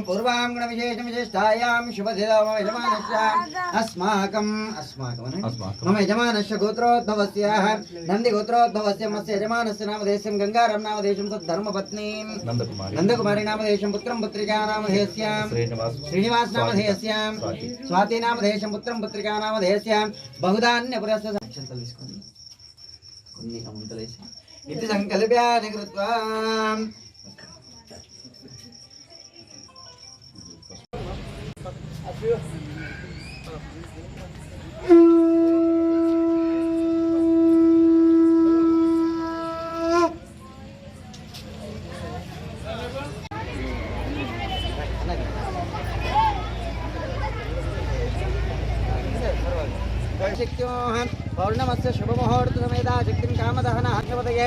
ఓం పూర్వాంగణ విశేష విశేషాయాం శుభధిరామ యజమానస్య అస్మాకం అస్మాకం మమ యజమానస్య గోత్రోద్భవస్య నంది గోత్రోద్భవస్య మస్య యజమానస్య నామదేశం గంగారం నామదేశం సద్ధర్మపత్నీం నందకుమారి నామదేశం పుత్రం పుత్రికా నామధేయస్యాం శ్రీనివాస్ నామధేయస్యాం స్వాతి నామధేశం పుత్రం పుత్రికా నామధేయస్యాం బహుదాన్య పురస్య సాక్ష్యంతలు కొన్ని అమంతలేసి ఇది సంకల్ప్యాన్ని కృత్వా yapıyor. शक्योऽहं पौर्णमस्य शुभमुहूर्तसमेधा शक्तिं कामदहनः शपदये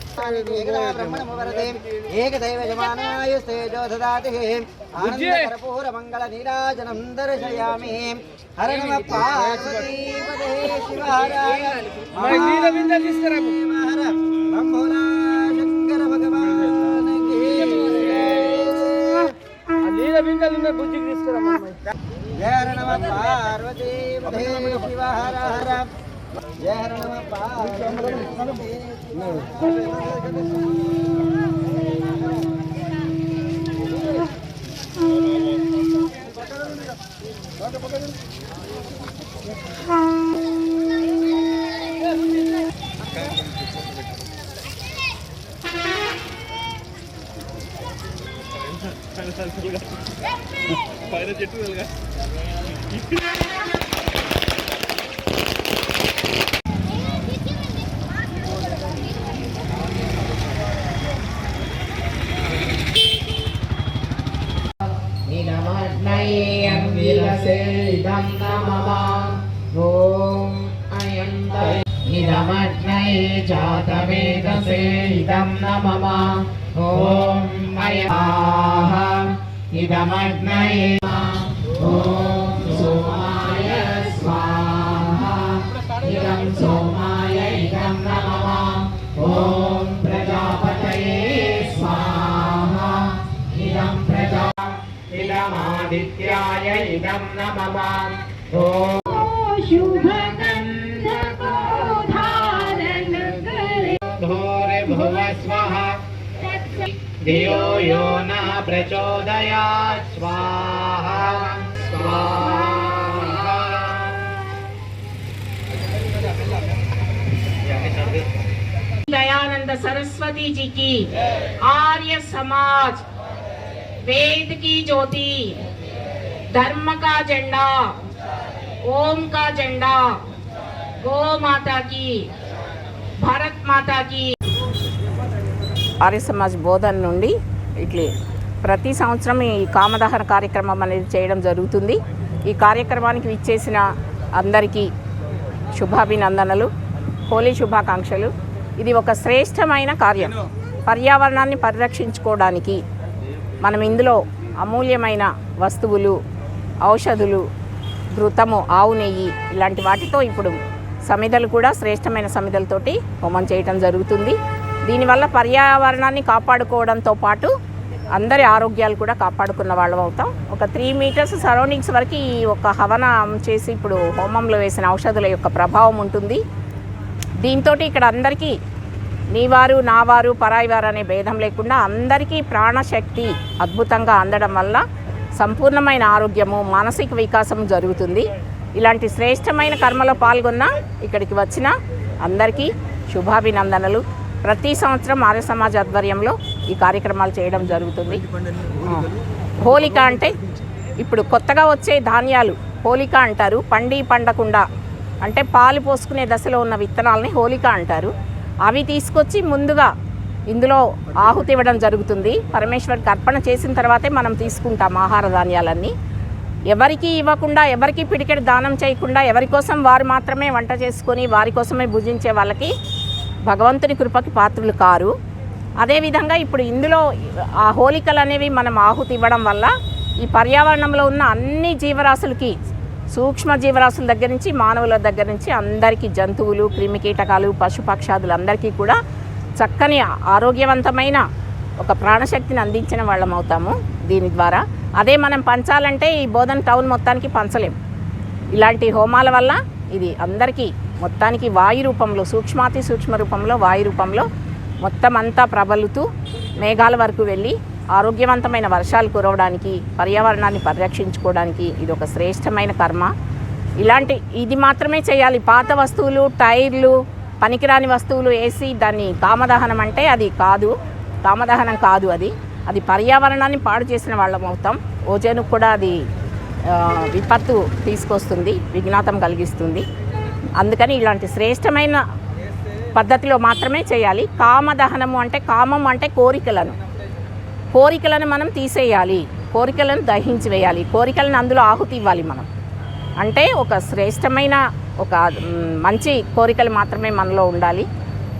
బ్రహ్మణమువరదే ఏకదైవజమానాయుస్తేజో దదాతి ఆనందకర్పూరమంగళ దర్శయామి హర నమ పార్వతీపదే శివహరాయ హర బంభోలా శంకర భగవాన్ జయ నమ పార్వతీపదే శివ హర హర. జయ హర నమ ीदं नमः। ॐ अयं इदमग्नये जातमेधसे इदं न मम इदमग्नये ॐ सोमाय स्वाहा। आदित्याय इदं नमः। ॐ शुभगन्धकोधारन् करे भूर्भुव स्वः धियो यो न प्रचोदयात्। स्वाहा। स्वाहा। दयानंद सरस्वती जी की आर्य समाज वेद की ज्योति धर्म का झंडा ओम का झंडा गो माता की भारत माता की ఆర్య సమాజ్ బోధన నుండి ఇట్లే ప్రతి సంవత్సరం ఈ కామదహన కార్యక్రమం అనేది చేయడం జరుగుతుంది ఈ కార్యక్రమానికి విచ్చేసిన అందరికీ శుభాభినందనలు హోలీ శుభాకాంక్షలు ఇది ఒక శ్రేష్టమైన కార్యం. పర్యావరణాన్ని పరిరక్షించుకోవడానికి మనం ఇందులో అమూల్యమైన వస్తువులు ఔషధులు ఘృతము ఆవు నెయ్యి ఇలాంటి వాటితో ఇప్పుడు సమిధలు కూడా శ్రేష్టమైన సమిధలతోటి హోమం చేయటం జరుగుతుంది. దీనివల్ల పర్యావరణాన్ని కాపాడుకోవడంతో పాటు అందరి ఆరోగ్యాలు కూడా కాపాడుకున్న వాళ్ళం అవుతాం. ఒక త్రీ మీటర్స్ సరౌండింగ్స్ వరకు ఈ ఒక హవనం చేసి ఇప్పుడు హోమంలో వేసిన ఔషధుల యొక్క ప్రభావం ఉంటుంది. దీంతో ఇక్కడ అందరికీ నీవారు నావారు పరాయివారు అనే భేదం లేకుండా అందరికీ ప్రాణశక్తి అద్భుతంగా అందడం వల్ల సంపూర్ణమైన ఆరోగ్యము మానసిక వికాసం జరుగుతుంది. ఇలాంటి శ్రేష్టమైన కర్మలో పాల్గొన్న ఇక్కడికి వచ్చిన అందరికీ శుభాభినందనలు. ప్రతి సంవత్సరం ఆర్య సమాజ్ ఆధ్వర్యంలో ఈ కార్యక్రమాలు చేయడం జరుగుతుంది. హోలిక అంటే ఇప్పుడు కొత్తగా వచ్చే ధాన్యాలు హోలిక అంటారు. పండి పండకుండా అంటే పాలు పోసుకునే దశలో ఉన్న విత్తనాలని హోలిక అంటారు. అవి తీసుకొచ్చి ముందుగా ఇందులో ఆహుతి ఇవ్వడం జరుగుతుంది. పరమేశ్వరికి అర్పణ చేసిన తర్వాతే మనం తీసుకుంటాం ఆహార ధాన్యాలన్నీ. ఎవరికి ఇవ్వకుండా ఎవరికి పిడికెడు దానం చేయకుండా ఎవరి కోసం వారు మాత్రమే వంట చేసుకొని వారి కోసమే భుజించే వాళ్ళకి భగవంతుని కృపకి పాత్రులు కారు. అదేవిధంగా ఇప్పుడు ఇందులో ఆ హోలికలు అనేవి మనం ఆహుతి ఇవ్వడం వల్ల ఈ పర్యావరణంలో ఉన్న అన్ని జీవరాశులకి సూక్ష్మజీవరాశుల దగ్గర నుంచి మానవుల దగ్గర నుంచి అందరికీ జంతువులు క్రిమికీటకాలు పశుపక్షాదులు అందరికీ కూడా చక్కని ఆరోగ్యవంతమైన ఒక ప్రాణశక్తిని అందించిన వాళ్ళం అవుతాము దీని ద్వారా. అదే మనం పంచాలంటే ఈ బోధన్ టౌన్ మొత్తానికి పంచలేం. ఇలాంటి హోమాల వల్ల ఇది అందరికీ మొత్తానికి వాయు రూపంలో సూక్ష్మాతి సూక్ష్మ రూపంలో వాయు రూపంలో మొత్తం అంతా ప్రబలుతూ మేఘాల వరకు వెళ్ళి ఆరోగ్యవంతమైన వర్షాలు కురవడానికి పర్యావరణాన్ని పరిరక్షించుకోవడానికి ఇది ఒక శ్రేష్టమైన కర్మ. ఇలాంటి ఇది మాత్రమే చేయాలి. పాత వస్తువులు టైర్లు పనికిరాని వస్తువులు వేసి దాన్ని కామదహనం అంటే అది కాదు. కామదహనం కాదు అది. అది పర్యావరణాన్ని పాడు చేసిన వాళ్ళం అవుతాం ఓజోను కూడా అది విపత్తు తీసుకొస్తుంది విఘ్నాతం కలిగిస్తుంది. అందుకని ఇలాంటి శ్రేష్టమైన పద్ధతిలో మాత్రమే చేయాలి. కామదహనము అంటే కామం అంటే కోరికలను. కోరికలను మనం తీసేయాలి. కోరికలను దహించి వేయాలి. కోరికలను అందులో ఆహుతి ఇవ్వాలి మనం. అంటే ఒక శ్రేష్టమైన ఒక మంచి కోరికలు మాత్రమే మనలో ఉండాలి.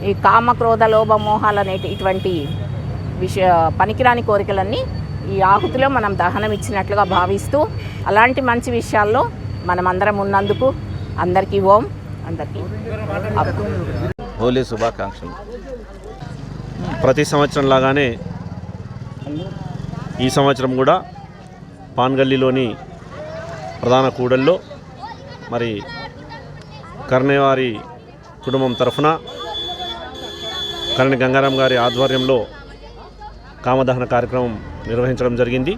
ఈ కామ క్రోధ లోభ మోహాలు అనేటి ఇటువంటి విషయ పనికిరాని కోరికలన్నీ ఈ ఆహుతిలో మనం దహనం ఇచ్చినట్లుగా భావిస్తూ అలాంటి మంచి విషయాల్లో మనం అందరం ఉన్నందుకు అందరికీ ఓం. అందరికీ హోలీ శుభాకాంక్షలు. ప్రతి సంవత్సరం లాగానే ఈ సంవత్సరం కూడా పాన్గల్లీలోని ప్రధాన కూడల్లో మరి కర్ణేవారి కుటుంబం తరఫున కరణి గంగారాం గారి ఆధ్వర్యంలో కామదహన కార్యక్రమం నిర్వహించడం జరిగింది.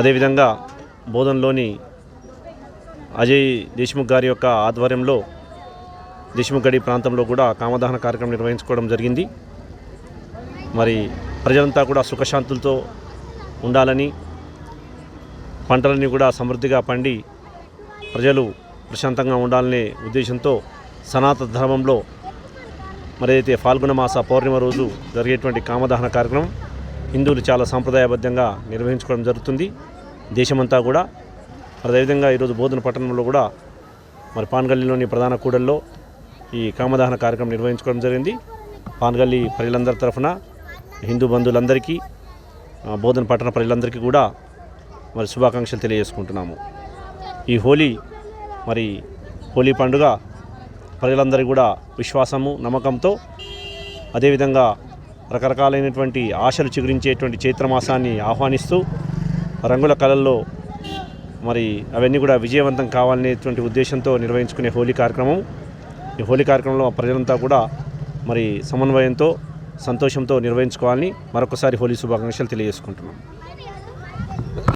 అదేవిధంగా బోధనలోని అజయ్ దేశ్ముఖ్ గారి యొక్క ఆధ్వర్యంలో దేశ్ముఖ్ గడి ప్రాంతంలో కూడా కామదహన కార్యక్రమం నిర్వహించుకోవడం జరిగింది. మరి ప్రజలంతా కూడా సుఖశాంతులతో ఉండాలని పంటలన్నీ కూడా సమృద్ధిగా పండి ప్రజలు ప్రశాంతంగా ఉండాలనే ఉద్దేశంతో సనాతన ధర్మంలో మరి అయితే ఫాల్గుణ మాస పౌర్ణిమ రోజు జరిగేటువంటి కామదహన కార్యక్రమం హిందువులు చాలా సాంప్రదాయబద్ధంగా నిర్వహించుకోవడం జరుగుతుంది. దేశమంతా కూడా అదేవిధంగా ఈరోజు బోధన పట్టణంలో కూడా మరి పాన్గల్లీలోని ప్రధాన కూడల్లో ఈ కామదహన కార్యక్రమం నిర్వహించుకోవడం జరిగింది. పాన్గల్లి ప్రజలందరి తరఫున హిందూ బంధువులందరికీ బోధన పట్టణ ప్రజలందరికీ కూడా మరి శుభాకాంక్షలు తెలియజేసుకుంటున్నాము. ఈ హోలీ మరి హోలీ పండుగ ప్రజలందరి కూడా విశ్వాసము నమ్మకంతో అదేవిధంగా రకరకాలైనటువంటి ఆశలు చిగురించేటువంటి చైత్రమాసాన్ని ఆహ్వానిస్తూ రంగుల కళల్లో మరి అవన్నీ కూడా విజయవంతం కావాలనేటువంటి ఉద్దేశంతో నిర్వహించుకునే హోలీ కార్యక్రమం. ఈ హోలీ కార్యక్రమంలో ప్రజలంతా కూడా మరి సమన్వయంతో సంతోషంతో నిర్వహించుకోవాలని మరొకసారి హోలీ శుభాకాంక్షలు తెలియజేసుకుంటున్నాం.